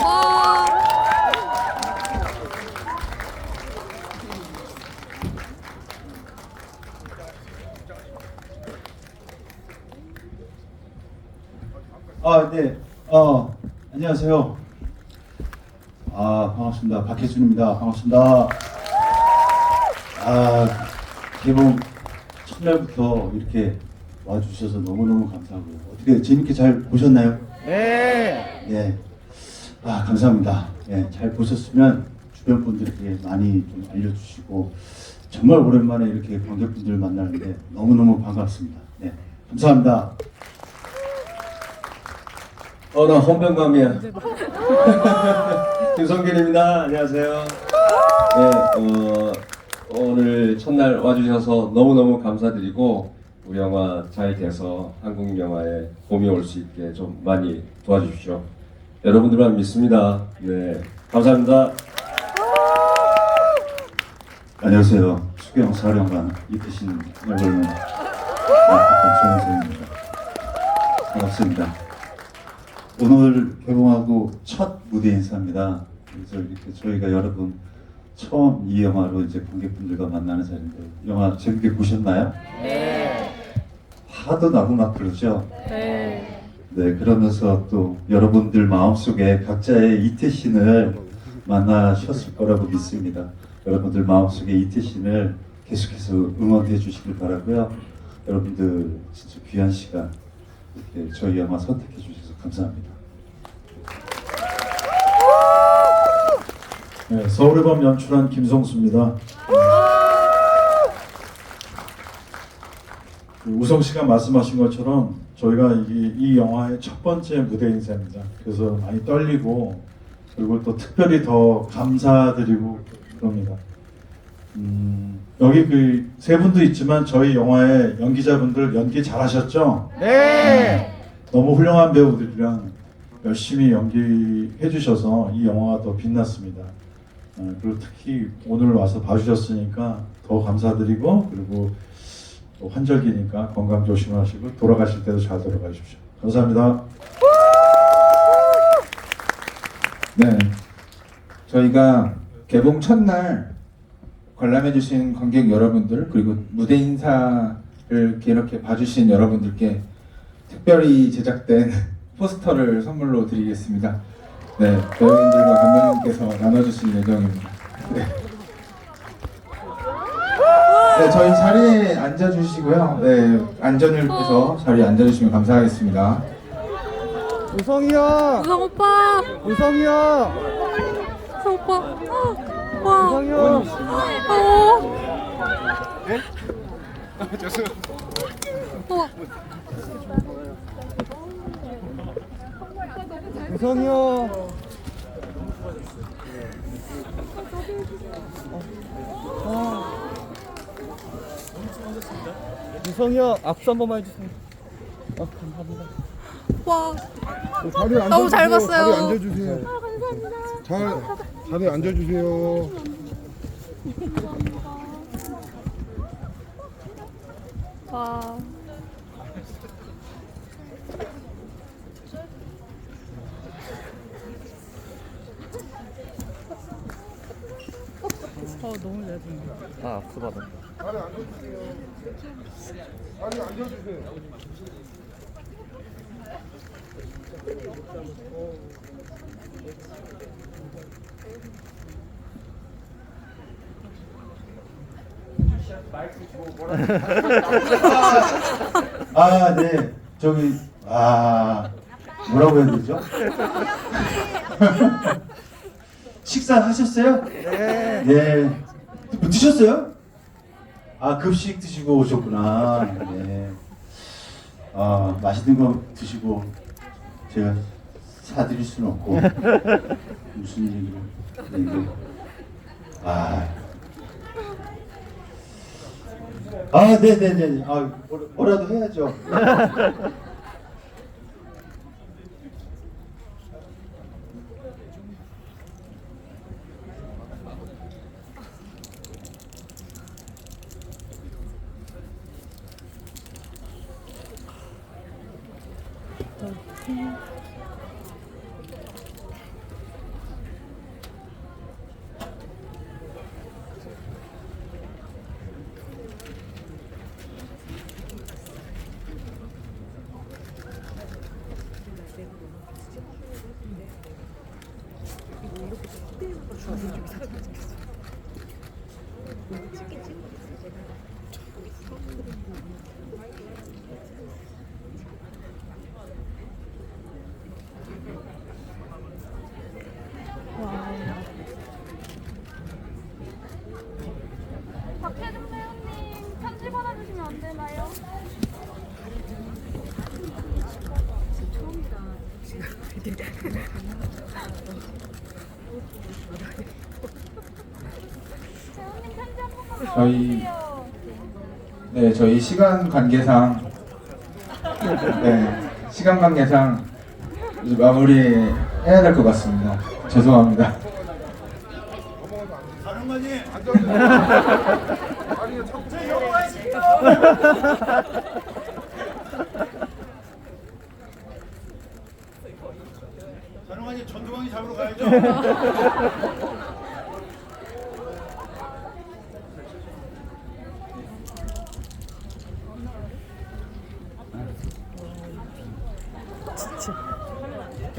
와. 아, 네. 어, 안녕하세요. 아, 반갑습니다. 박혜준입니다. 반갑습니다. 아, 개봉 첫날부터 이렇게 와주셔서 너무너무 감사하고요. 어떻게 재밌게 잘 보셨나요? 네. 네. 아, 감사합니다. 네, 잘 보셨으면 주변 분들에게 많이 좀 알려주시고, 정말 오랜만에 이렇게 관객분들 만나는데 너무너무 반갑습니다. 네. 감사합니다. 어, 나 헌병감이야. 김성길입니다. 안녕하세요. 네, 어, 오늘 첫날 와주셔서 너무너무 감사드리고, 우리 영화 잘 돼서 한국 영화에 봄이 올 수 있게 좀 많이 도와주십시오. 여러분들만 믿습니다. 네, 감사합니다. 안녕하세요. 수경 사령관 이태신 역을 맡았던 조영수입니다. 반갑습니다. 오늘 개봉하고 첫 무대 인사입니다. 그래서 이렇게 저희가 여러분 처음 이 영화로 이제 관객분들과 만나는 자리인데 영화 재밌게 보셨나요? 네. 하도 나고 막 그러죠. 네. 네, 그러면서 또 여러분들 마음속에 각자의 이태신을 만나셨을 거라고 믿습니다. 여러분들 마음속에 이태신을 계속해서 응원해 주시길 바라고요. 여러분들 진짜 귀한 시간 이렇게 저희 영화 선택해 주셔서 감사합니다. 네, 서울의 밤 연출한 김성수입니다. 그 우성 씨가 말씀하신 것처럼 저희가 이, 이 영화의 첫 번째 무대 인사입니다. 그래서 많이 떨리고 그리고 또 특별히 더 감사드리고 그럽니다. 음, 여기 그 세 분도 있지만 저희 영화의 연기자분들 연기 잘하셨죠? 네. 너무 훌륭한 배우들이랑 열심히 연기해 주셔서 이 영화가 더 빛났습니다. 어, 그리고 특히 오늘 와서 봐주셨으니까 더 감사드리고 그리고 또 환절기니까 건강 조심하시고 돌아가실 때도 잘 돌아가십시오. 감사합니다. 네. 저희가 개봉 첫날 관람해주신 관객 여러분들 그리고 무대 인사를 이렇게, 봐주신 여러분들께 특별히 제작된 포스터를 선물로 드리겠습니다. 네, 배우분들과 감독님께서 나눠주실 예정입니다. 네. 네, 저희 자리에 앉아주시고요. 네, 안전을 위해서 자리에 앉아주시면 감사하겠습니다. 우성이 형! 우성 오빠. 우성이 형! 우성 오빠. 어. 와. 우성이 형! 어. 우와. 우성이 형! 우성이 형 악수 한 번만 해주세요. 아, 감사합니다. 와. 자리에 너무 잘. 봤어요. 자리에 앉아주세요. 잘 자리에 앉아주세요. 와. 아, 악수. 자 리에 앉아주세요. 자리에 앉아주세요. 아, 네. 저기 아 뭐라고 해야 되죠? 식사하셨어요? 네. 네. 뭐 드셨어요? 아 급식 드시고 오셨구나. 네. 아 맛있는 거 드시고 제가 사드릴 수는 없고 무슨 얘기를 네, 아. 아, 네네네. 아, 뭐- 뭐라도 해야죠. 찍겠지? 제가 저희-. 네, 저희 시간 관계상 네, 시간 관계상 이제 마무리 해야 될 것 같습니다. 죄송합니다.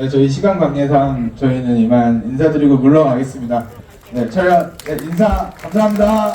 네, 저희 시간 관계상 저희는 이만 인사드리고 물러가겠습니다. 네, 촬영 네, 인사 감사합니다.